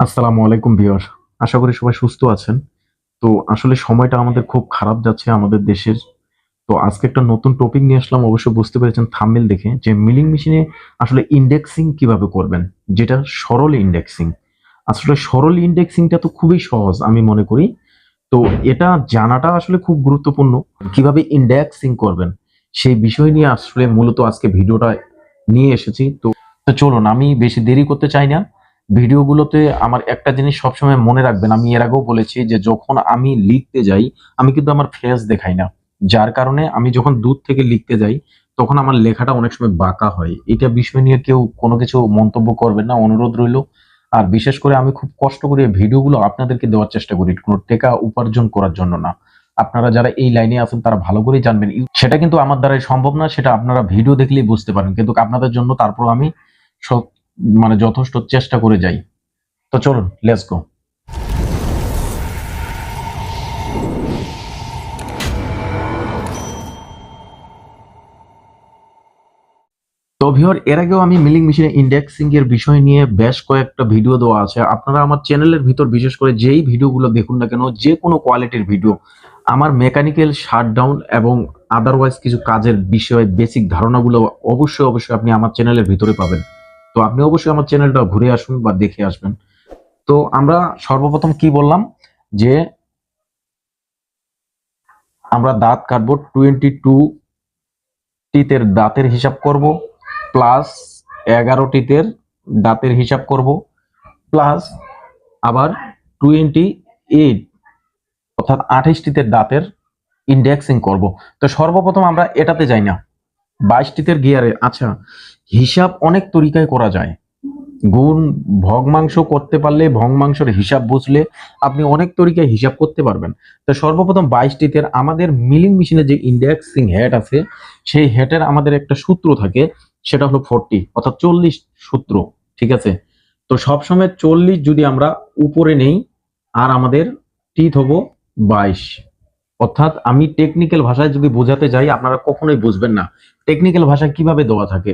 আসসালামু আলাইকুম ভিউয়ার আশা করি সবাই সুস্থ আছেন। তো আসলে সময়টা আমাদের খুব খারাপ যাচ্ছে আমাদের দেশের। তো আজকে একটা নতুন টপিক নিয়ে আসলাম অবশ্য বুঝতে পেরেছেন থাম্বনেল দেখে যে মিলিং মেশিনে আসলে ইন্ডেক্সিং কীভাবে করবেন, যেটা সরল ইন্ডেক্সিং আসলে সরল ইন্ডেক্সিংটা তো খুবই সহজ, আমি মনে করি। তো এটা জানাটা আসলে খুব গুরুত্বপূর্ণ, কীভাবে ইন্ডেক্সিং করবেন, সেই বিষয় নিয়ে আসলে মূলত আজকে ভিডিওটা নিয়ে এসেছি। তো চলুন, আমি বেশি দেরি করতে চাই না। ভিডিওগুলোতে আমার একটা জিনিস সবসময় মনে রাখবেন, আমি এর আগেও বলেছি যে যখন আমি লিখতে যাই, আমি কিন্তু আমার ফেস দেখাই না। যার কারণে আমি যখন দূর থেকে লিখতে যাই, তখন আমার লেখাটা অনেক সময় বাঁকা হয়। এটা বিষয় নিয়ে কেউ কোনো কিছু মন্তব্য করবেন না, অনুরোধ রইল। আর বিশেষ করে আমি খুব কষ্ট করে ভিডিওগুলো আপনাদেরকে দেওয়ার চেষ্টা করি, কোনো টেকা উপার্জন করার জন্য না। আপনারা যারা এই লাইনে আছেন, তারা ভালো করেই জানবেন। সেটা কিন্তু আমার দ্বারাই সম্ভব না, সেটা আপনারা ভিডিও দেখলেই বুঝতে পারেন। কিন্তু আপনাদের জন্য তারপর আমি মানে যথেষ্ট চেষ্টা করে যাই। তো চলুন লেটস গো তো এর আগেও আমি মিলিং মেশিনে ইন্ডেক্সিং এর বিষয় নিয়ে বেশ কয়েকটা ভিডিও দেওয়া আছে। আপনারা আমার চ্যানেলের ভিতর, বিশেষ করে যেই ভিডিওগুলো দেখুন না কেন, যে কোনো কোয়ালিটির ভিডিও আমার মেকানিক্যাল শাটডাউন এবং আদারওয়াইজ কিছু কাজের বিষয়ে বেসিক ধারণাগুলো অবশ্যই অবশ্যই আপনি আমার চ্যানেলের ভিতরে পাবেন। তো আপনি অবশ্যই আমার চ্যানেলটা ঘুরে আসুন বা দেখে আসবেন। তো আমরা সর্বপ্রথম কি বললাম? যে আমরা দাঁত কাটবো টোয়েন্টি টু টিতের দাঁতের হিসাব করব প্লাস এগারো টিতের দাঁতের হিসাব করব প্লাস আবার টোয়েন্টি এইট অর্থাৎ আঠাইশ টিতের দাঁতের ইন্ডেক্সিং করব। তো সর্বপ্রথম আমরা এটাতে যাই না। বাইশ টিতের গিয়ারে আচ্ছা হিসাব অনেক তরিকায় করা যায়। গুণ ভগ্নাংশ করতে পারলে ভগ্নাংশের হিসাব বুঝলে আপনি অনেক তরিকায় হিসাব করতে পারবেন। তো সর্বপ্রথম বাইশটিতে আমাদের মিলিং মেশিনে যে ইন্ডেক্সিং হেড আছে, সেই হেডের আমাদের একটা সূত্র থাকে, সেটা হলো ফোরটি অর্থাৎ চল্লিশ সূত্র, ঠিক আছে? তো সবসময় চল্লিশ যদি আমরা উপরে নেই, আর আমাদের টিথ হব বাইশ। অর্থাৎ আমি টেকনিক্যাল ভাষায় যদি বোঝাতে যাই, আপনারা কখনোই বুঝবেন না। টেকনিক্যাল ভাষায় কীভাবে দেওয়া থাকে?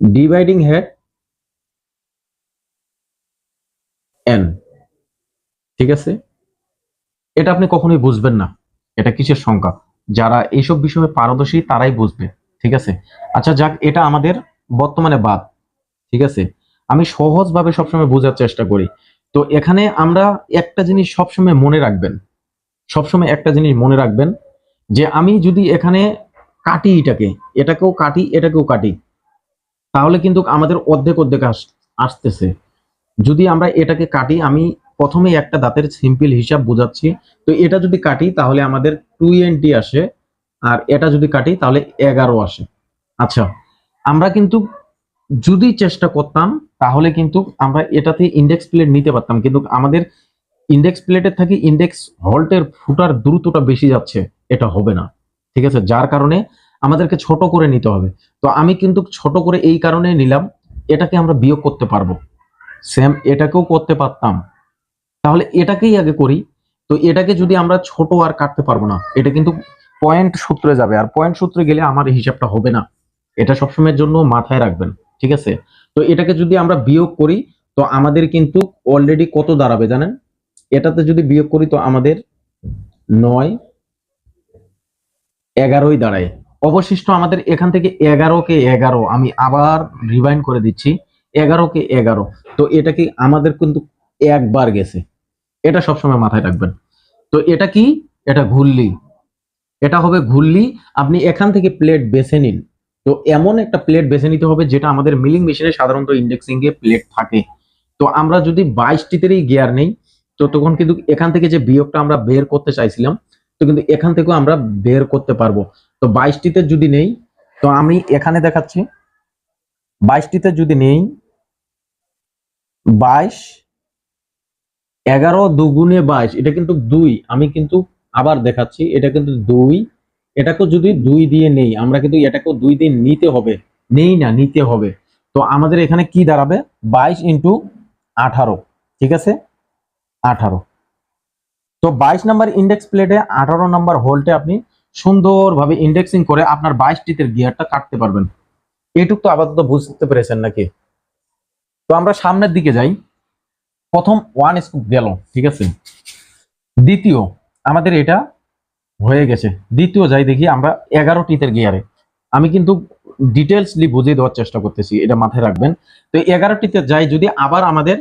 ডিভাইডিং হেড এন ঠিক আছে? এটা আপনি কখনোই বুঝবেন না। এটা কিসের সংখ্যা? যারা এইসব বিষয়ে পারদর্শী তারাই বুঝবে ঠিক আছে? আচ্ছা যাক এটা আমাদের বর্তমানে বাদ ঠিক আছে? আমি সহজভাবে সবসময় বোঝার চেষ্টা করি। তো এখানে আমরা একটা জিনিস সবসময় মনে রাখবেন সবসময় একটা জিনিস মনে রাখবেন যে আমি যদি এখানে কাটি এটাকে, এটাকেও কাটি এটাকেও কাটি। তাহলে কিন্তু আমাদের অর্ধেক অর্ধেক আস- আসতেছে। যদি আমরা এটাকে কাটি, আমি প্রথমে একটা দাঁতের সিম্পল হিসাব বোঝাচ্ছি। তো এটা যদি কাটি, তাহলে আমাদের টোয়েন্টি আসে। আর এটা যদি কাটি, তাহলে এগারো আসে। আচ্ছা আমরা কিন্তু যদি চেষ্টা করতাম, তাহলে কিন্তু আমরা এটাতে ইন্ডেক্স প্লেট নিতে পারতাম। কিন্তু আমাদের ইন্ডেক্স প্লেটের থেকে ইন্ডেক্স হল্টের ফুটার দ্রুতটা বেশি যাচ্ছে। এটা হবে না। ঠিক আছে? যার কারণে আমাদেরকে ছোট করে নিতে হবে। তো আমি কিন্তু ছোট করে এই কারণে নিলাম, এটাকে আমরা বিয়োগ করতে পারব। সেম এটাকেও করতে পারতাম। তাহলে এটাকেই আগে করি। তো এটাকে যদি আমরা ছোট আর কাটতে পারব না, এটা কিন্তু পয়েন্ট সূত্রে যাবে। আর পয়েন্ট সূত্রে গেলে আমার হিসাবটা হবে না। এটা সবসময়ের জন্য মাথায় রাখবেন, ঠিক আছে? তো এটাকে যদি আমরা বিয়োগ করি, তো আমাদের কিন্তু অলরেডি কত দাঁড়াবে জানেন? এটাতে যদি বিয়োগ করি, তো আমাদের নয় এগারোই দাঁড়ায়। অবশিষ্ট আমাদের এখান থেকে এগারোকে এগারো, আমি আবার রিভাইন্ড করে দিচ্ছি, এগারোকে এগারো। তো এটা কি আমাদের কিন্তু একবার গেছে। এটা সবসময় মাথায় রাখবেন। তো এটা কি? এটা ঘুরলি এটা হবে ঘুরলি আপনি এখান থেকে প্লেট বেছে নিন। তো এমন একটা প্লেট বেছে নিতে হবে যেটা আমাদের মিলিং মেশিনে সাধারণত ইন্ডেক্সিং এ প্লেট থাকে। তো আমরা যদি বাইশটিতেরই গিয়ার নেই তো তখন কিন্তু এখান থেকে যে বিয়োগটা আমরা বের করতে চাইছিলাম তো কিন্তু এখান থেকেও আমরা বের করতে পারব। তো বাইশটিতে যদি নেই, তো আমি এখানে দেখাচ্ছি। বাইশটিতে যদি নেই, বাইশ, এগারো দুগুণে বাইশ, এটা কিন্তু দুই, আমি কিন্তু আবার দেখাচ্ছি, এটা কিন্তু দুই, এটাকেও যদি দুই দিয়ে নেই, আমরা কিন্তু এটাকেও দুই দিয়ে নিতে হবে, নেই না, নিতে হবে। তো আমাদের এখানে কি দাঁড়াবে? বাইশ ইন্টু আঠারো, ঠিক আছে? আঠারো। তো বাইশ নাম্বার ইন্ডেক্স প্লেটে আঠারো নাম্বার হোল্টে আপনি সুন্দরভাবে ইন্ডেক্সিং করে আপনার বাইশ টিতের গিয়ারটা কাটতে পারবেন। এটুক তো আপাতত বুঝতে পেরেছেন নাকি? তো আমরা সামনের দিকে যাই। প্রথম ওয়ান স্কুপ গেল, ঠিক আছে? দ্বিতীয়, আমাদের এটা হয়ে গেছে। দ্বিতীয় যাই দেখি আমরা এগারো টিতের গিয়ারে আমি কিন্তু ডিটেলসলি বুঝিয়ে দেওয়ার চেষ্টা করতেছি, এটা মাথায় রাখবেন। তো এগারোটিতে যাই, যদি আবার আমাদের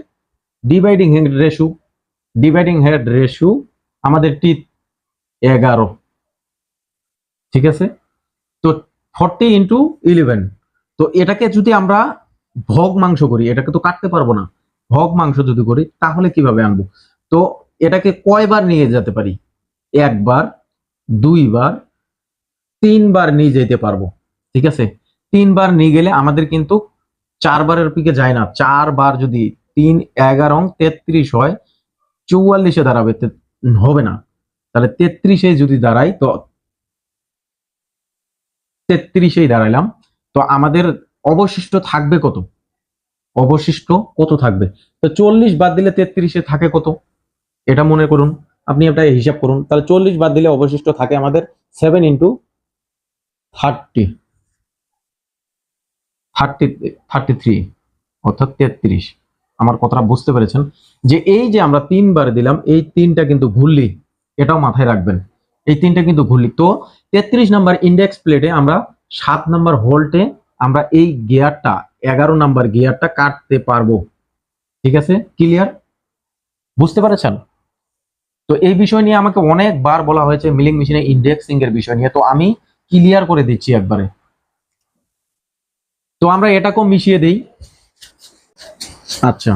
ডিভাইডিং হেড রেশু ডিভাইডিং হেড রেশু আমাদের টি এগারো। ঠিক আছে? তো ফর্টি ইন্টু ইলেভেন। তো এটাকে যদি আমরা ভগ মাংস করি, এটাকে তো কাটতে পারব না, ভগ মাংস যদি করি, তাহলে কীভাবে আনব? তো এটাকে কয়বার নিয়ে যেতে পারি? একবার, দুইবার, তিনবার নিয়ে যেতে পারব। ঠিক আছে? তিনবার নিয়ে গেলে আমাদের কিন্তু চারবারের পিকে যায় না। চারবার যদি তিন, এগারো, তেত্রিশ হয়, চৌয়াল্লিশে দাঁড়াবে। হবে না। তাহলে তেত্রিশে যদি দাঁড়াই, তো তেত্রিশেই দাঁড়াইলাম। তো আমাদের অবশিষ্ট থাকবে কত? অবশিষ্ট কত থাকবে? তো চল্লিশ বাদ দিলে তেত্রিশে থাকে কত? এটা মনে করুন। আপনি এটা হিসাব করুন। তাহলে চল্লিশ বাদ দিলে অবশিষ্ট থাকে আমাদের seven into thirty thirty thirty three অর্থাৎ তেত্রিশ। আমার কথাটা বুঝতে পেরেছেন, যে এই যে আমরা তিনবার দিলাম, এই তিনটা কিন্তু ঘুরলি, এটাও মাথায় রাখবেন, এই তিনটা কিন্তু ঘুরলি। তো তেত্রিশ নাম্বার ইন্ডেক্স প্লেটে আমরা সাত নাম্বার হোল্টে আমরা এই গিয়ারটা এগারো নাম্বার গিয়ারটা কাটতে পারব। ঠিক আছে? ক্লিয়ার বুঝতে পেরেছেন? তো এই বিষয় নিয়ে আমাকে অনেকবার বলা হয়েছে মিলিং মেশিনে ইন্ডেক্সিং এর বিষয় নিয়ে। তো আমি ক্লিয়ার করে দিচ্ছি একবারে। তো আমরা এটাকেও মিশিয়ে দেই। আচ্ছা।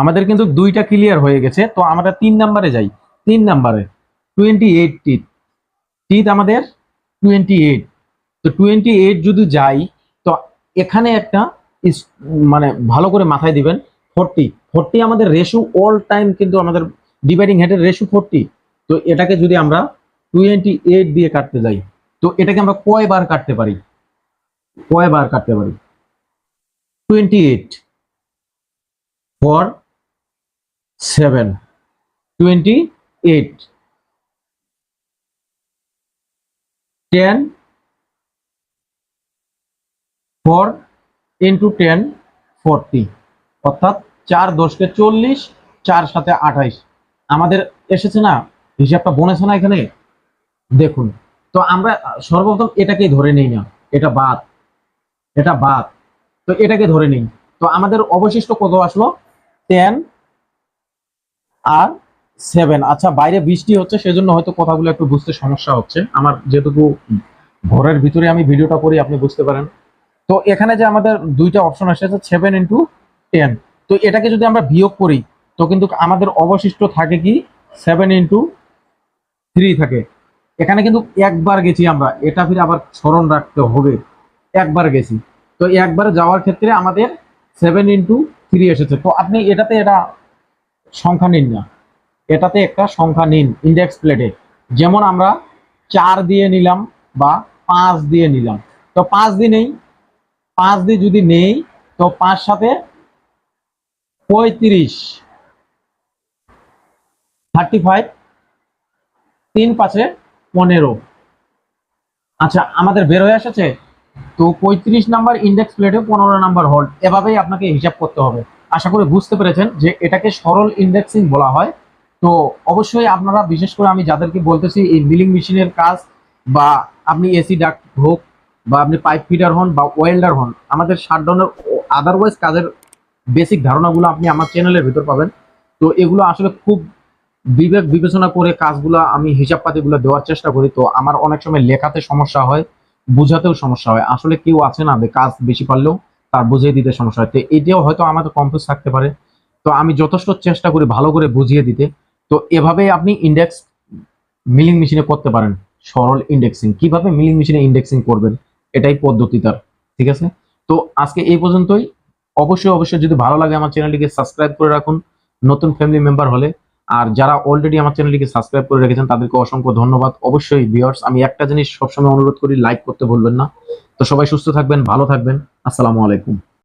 আমাদের কিন্তু দুইটা ক্লিয়ার হয়ে গেছে, তো আমরা তিন নাম্বারে যাই। তিন নাম্বারে টোয়েন্টি এইট টিথ আমাদের টোয়েন্টি এইট তো টোয়েন্টি এইট যদি যাই, তো এখানে একটা মানে ভালো করে মাথায় দিবেন ফোরটি ফোরটি আমাদের রেশু অল টাইম কিন্তু আমাদের ডিভাইডিং হেডের রেশু ফোরটি তো এটাকে যদি আমরা টোয়েন্টি এইট দিয়ে কাটতে যাই, তো এটাকে আমরা কয়বার কাটতে পারি? কয়বার কাটতে পারি? Twenty eight for seven twenty eight ten four into ten forty অর্থাৎ চার দশকে চল্লিশ, চার সাথে আঠাইশ। আমাদের এসেছে না? হিসাবটা বনেছে না এখানে? দেখুন, তো আমরা সর্বপ্রথম এটাকেই ধরে নেই না। এটা বাদ। এটা বাদ। তো এটাকে ধরে নিই। তো আমাদের অবশিষ্ট কত আসলো? টেন আর সেভেন আচ্ছা বাইরে বৃষ্টি হচ্ছে, সেজন্য হয়তো কথাগুলো একটু বুঝতে সমস্যা হচ্ছে। আমার যেটুকু ঘরের ভিতরে আমি ভিডিওটা করি, আপনি বুঝতে পারেন। তো এখানে যে আমাদের দুইটা অপশন এসেছে সেভেন ইন্টু টেন তো এটাকে যদি আমরা বিয়োগ করি, তো কিন্তু আমাদের অবশিষ্ট থাকে কি? সেভেন ইন্টু থ্রি থাকে। এখানে কিন্তু একবার গেছি আমরা। এটা ফিরে আবার স্মরণ রাখতে হবে। একবার গেছি। তো একবার যাওয়ার ক্ষেত্রে আমাদের সেভেন ইন্টু থ্রি এসেছে। তো আপনি এটাতে এটা সংখ্যা নিন না। এটাতে একটা সংখ্যা নিন ইন্ডেক্স প্লেটে যেমন আমরা চার দিয়ে নিলাম বা পাঁচ দিয়ে নিলাম। তো পাঁচ দিয়ে নেই। পাঁচ দিয়ে যদি নেই, তো পাঁচ সাথে পঁয়ত্রিশ। থার্টি ফাইভ তিন পাঁচে পনেরো। আচ্ছা আমাদের বের হয়ে এসেছে? তো পঁয়ত্রিশ নাম্বার ইন্ডেক্স প্লেটে পনেরো নাম্বার হোল্ড এভাবেই আপনাকে হিসাব করতে হবে। আশা করি বুঝতে পেরেছেন যে এটাকে সরল ইন্ডেক্সিং বলা হয়। তো অবশ্যই আপনারা, বিশেষ করে আমি যাদেরকে বলতেছি, এই মিলিং মেশিনের কাজ বা আপনি এসি ডাক্ট হোক বা আপনি পাইপ ফিটার হন বা ওয়েল্ডার হন, আমাদের শাটডাউনের আদারওয়াইজ কাজের বেসিক ধারণাগুলো আপনি আমার চ্যানেলের ভিতর পাবেন। তো এগুলো আসলে খুব বিবেক বিবেচনা করে কাজগুলো আমি হিসাব পাতিগুলো দেওয়ার চেষ্টা করি। তো আমার অনেক সময় লেখাতে সমস্যা হয়। বোঝাতেও সমস্যা হয়। আসলে কেউ আছে না কাজ বেশি পারলেও তার বুঝিয়ে দিতে সমস্যা হয়। তো এটাও হয়তো আমাদের কনফিউজ থাকতে পারে। তো আমি যথেষ্ট চেষ্টা করি ভালো করে বুঝিয়ে দিতে। তো এভাবে আপনি ইন্ডেক্স মিলিং মেশিনে করতে পারেন। সরল ইন্ডেক্সিং কীভাবে মিলিং মেশিনে ইন্ডেক্সিং করবেন? এটাই পদ্ধতি তার। ঠিক আছে? তো আজকে এই পর্যন্তই। অবশ্যই অবশ্যই যদি ভালো লাগে আমার চ্যানেলটিকে সাবস্ক্রাইব করে রাখুন। নতুন ফ্যামিলি মেম্বার হলে আর যারা অলরেডি আমার চ্যানেলটিকে সাবস্ক্রাইব করে রেখেছেন, তাদেরকে অসংখ্য ধন্যবাদ। অবশ্যই ভিউয়ার্স আমি একটা জিনিস সবসময় অনুরোধ করি লাইক করতে ভুলবেন না। তো সবাই সুস্থ থাকবেন, ভালো থাকবেন। আসসালামু আলাইকুম।